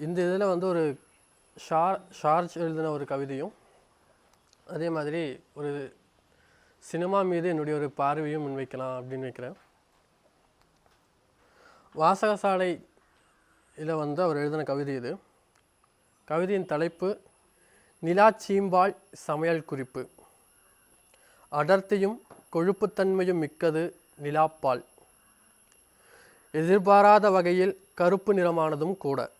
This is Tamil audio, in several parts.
இந்த இதில் வந்து ஒரு ஷார் ஷார்ஜ் எழுதின ஒரு கவிதையும் அதே மாதிரி ஒரு சினிமா மீது என்னுடைய ஒரு பார்வையும் முன்வைக்கலாம் அப்படின்னு வைக்கிறேன் வாசகசாலை இதில் வந்து அவர் எழுதின கவிதை இது. கவிதையின் தலைப்பு நிலாச்சீம்பால் சமையல் குறிப்பு. அடர்த்தியும் கொழுப்புத்தன்மையும் மிக்கது நிலாப்பால். எதிர்பாராத வகையில் கருப்பு நிறமானதும் கூட.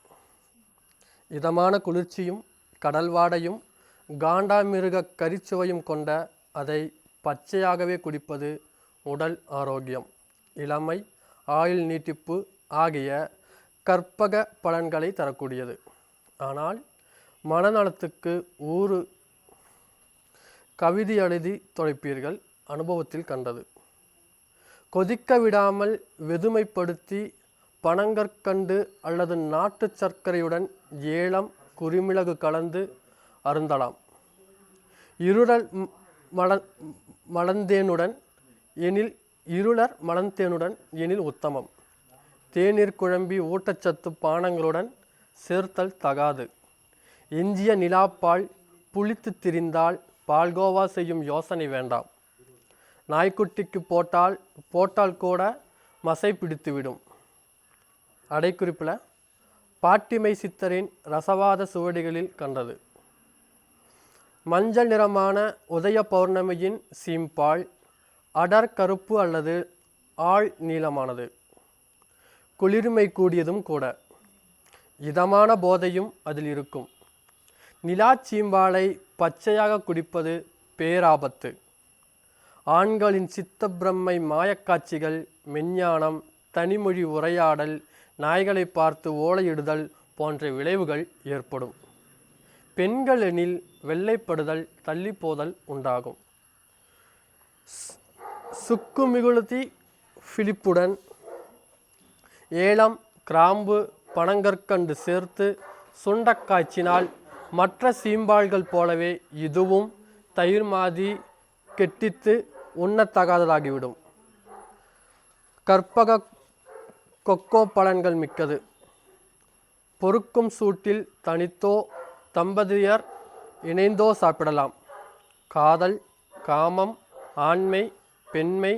இதமான குளிர்ச்சியும் கடல் வாடையும் காண்டாமிருக கரிச்சுவையும் கொண்ட அதை பச்சையாகவே குடிப்பது உடல் ஆரோக்கியம். இளமை ஆயுள் நீட்டிப்பு ஆகிய கற்பக பலன்களை தரக்கூடியது. ஆனால் மனநலத்துக்கு ஊறு கவிதை எழுதி தொலைப்பீர்கள் அனுபவத்தில் கண்டது. கொதிக்க விடாமல் வெதுமைப்படுத்தி பனங்கற்கண்டு அல்லது நாட்டு சர்க்கரையுடன் ஏலம் குருமிளகு கலந்து அருந்தலாம். இருளல் மல மலந்தேனுடன் எனில் இருளர் மலந்தேனுடன் எனில் உத்தமம். தேநீர் குழம்பி ஊட்டச்சத்து பானங்களுடன் சேர்த்தல் தகாது. எஞ்சிய நிலாப்பால் புளித்து திரிந்தால் பால்கோவா செய்யும் யோசனை வேண்டாம். நாய்க்குட்டிக்கு போட்டால் போட்டால் கூட மசை பிடித்துவிடும். அடைக்குறிப்பில் பாட்டிமை சித்தரின் ரசவாத சுவடிகளில் கண்டது. மஞ்சள் நிறமான உதய பௌர்ணமியின் சீம்பால் அடர் கருப்பு அல்லது ஆள் நீளமானது. குளிர்மை கூடியதும் கூட. இதமான போதையும் அதில் இருக்கும். நிலாச்சீம்பாலை பச்சையாக குடிப்பது பேராபத்து. ஆண்களின் சித்தப்பிரம்மை மாயக்காட்சிகள் மெஞ்ஞானம் தனிமொழி உரையாடல் நாய்களை பார்த்து ஓலையிடுதல் போன்ற விளைவுகள் ஏற்படும். பெண்கள் எனில் வெள்ளைப்படுதல் தள்ளிப்போதல் உண்டாகும். ஸ்- சுக்கு பிலிப்புடன் ஏலம் கிராம்பு பனங்கற்கண்டு சேர்த்து சுண்டக்காய்ச்சினால் மற்ற சீம்பால்கள் போலவே இதுவும் தயிர் மாதி கெட்டித்து உண்ணத்தகாததாகிவிடும். கற்பக கொக்கோ பலன்கள் மிக்கது. பொறுக்கும் சூட்டில் தனித்தோ தம்பதியர் இணைந்தோ சாப்பிடலாம். காதல் காமம் ஆண்மை பெண்மை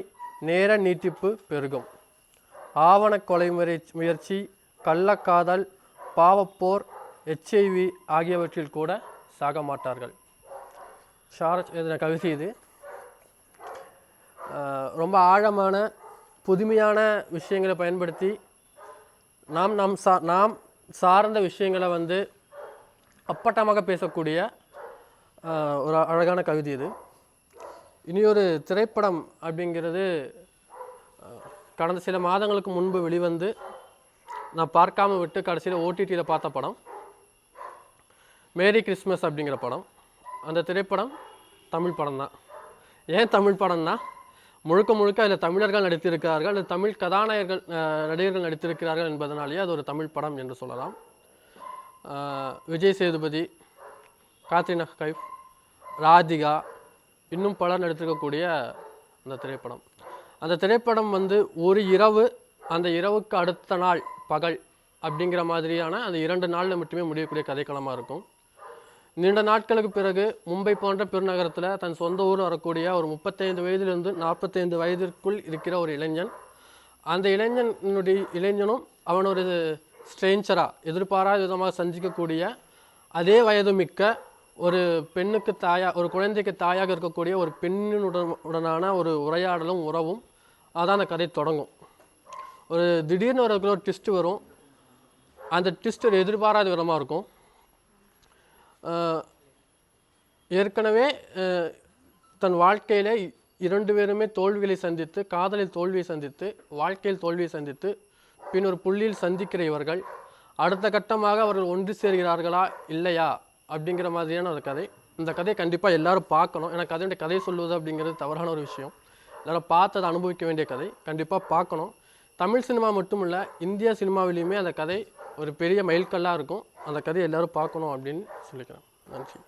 நேர நீட்டிப்பு பெருகும். ஆவண கொலை முறை முயற்சி கள்ளக்காதல் பாவப்போர் எச்ஐவி ஆகியவற்றில் கூட சாக மாட்டார்கள். ஷாரத் எழுதின கவிதை இது. ரொம்ப ஆழமான புதுமையான விஷயங்களை பயன்படுத்தி நாம் நம் சா நாம் சார்ந்த விஷயங்களை வந்து அப்பட்டமாக பேசக்கூடிய ஒரு அழகான கவிதை இது. இனி ஒரு திரைப்படம் அப்படிங்கிறது கடந்த சில மாதங்களுக்கு முன்பு வெளிவந்து நான் பார்க்காம விட்டு கடைசியில் ஓடிடியில் பார்த்த படம். மேரி கிறிஸ்மஸ் அப்படிங்கிற படம். அந்த திரைப்படம் தமிழ் படம் தான் ஏன் தமிழ் படம்னா முழுக்க முழுக்க அதில் தமிழர்கள் நடித்திருக்கிறார்கள் அல்லது தமிழ் கதாநாயகர்கள் நடிகர்கள் நடித்திருக்கிறார்கள் என்பதனாலேயே அது ஒரு தமிழ் படம் என்று சொல்லலாம். விஜய் சேதுபதி காத்ரினா கைஃப் ராதிகா இன்னும் பலர் நடித்திருக்கக்கூடிய அந்த திரைப்படம். அந்த திரைப்படம் வந்து ஒரு இரவு அந்த இரவுக்கு அடுத்த நாள் பகல் அப்படிங்கிற மாதிரியான அந்த இரண்டு நாளில் மட்டுமே முடியக்கூடிய கதைக்களமாக இருக்கும். நீண்ட நாட்களுக்கு பிறகு மும்பை போன்ற பெருநகரத்தில் தன் சொந்த ஊர் வரக்கூடிய ஒரு முப்பத்தைந்து வயதிலிருந்து நாற்பத்தைந்து வயதிற்குள் இருக்கிற ஒரு இளைஞன். அந்த இளைஞனுடைய இளைஞனும் அவன் ஒரு ஸ்ட்ரேஞ்சராக எதிர்பாராத விதமாக சந்திக்கக்கூடிய அதே வயது மிக்க ஒரு பெண்ணுக்கு தாயா ஒரு குழந்தைக்கு தாயாக இருக்கக்கூடிய ஒரு பெண்ணினுடன் உடனான ஒரு உரையாடலும் உறவும் அதான் அந்த கதை தொடங்கும். ஒரு திடீர்னு ஒரு ஒரு ட்விஸ்ட் வரும். அந்த ட்விஸ்ட் ஒரு எதிர்பாராத விதமாக இருக்கும். ஏற்கனவே தன் வாழ்க்கையில் இரண்டு பேருமே தோல்விகளை சந்தித்து காதலில் தோல்வியை சந்தித்து வாழ்க்கையில் தோல்வியை சந்தித்து பின் ஒரு புள்ளியில் சந்திக்கிற இவர்கள் அடுத்த கட்டமாக அவர்கள் ஒன்று சேர்கிறார்களா இல்லையா அப்படிங்கிற மாதிரியான ஒரு கதை. இந்த கதையை கண்டிப்பாக எல்லாரும் பார்க்கணும். ஏன்னா கதையுடைய கதை சொல்லுவது அப்படிங்கிறது தவறான ஒரு விஷயம். எல்லோரும் பார்த்து அதை அனுபவிக்க வேண்டிய கதை. கண்டிப்பாக பார்க்கணும். தமிழ் சினிமா மட்டும் இல்லை இந்திய சினிமாவிலையுமே அந்த கதை ஒரு பெரிய மைல்கல்லாக இருக்கும். அந்த கதையை எல்லோரும் பார்க்கணும் அப்படின்னு சொல்லிக்கிறேன். நன்றி.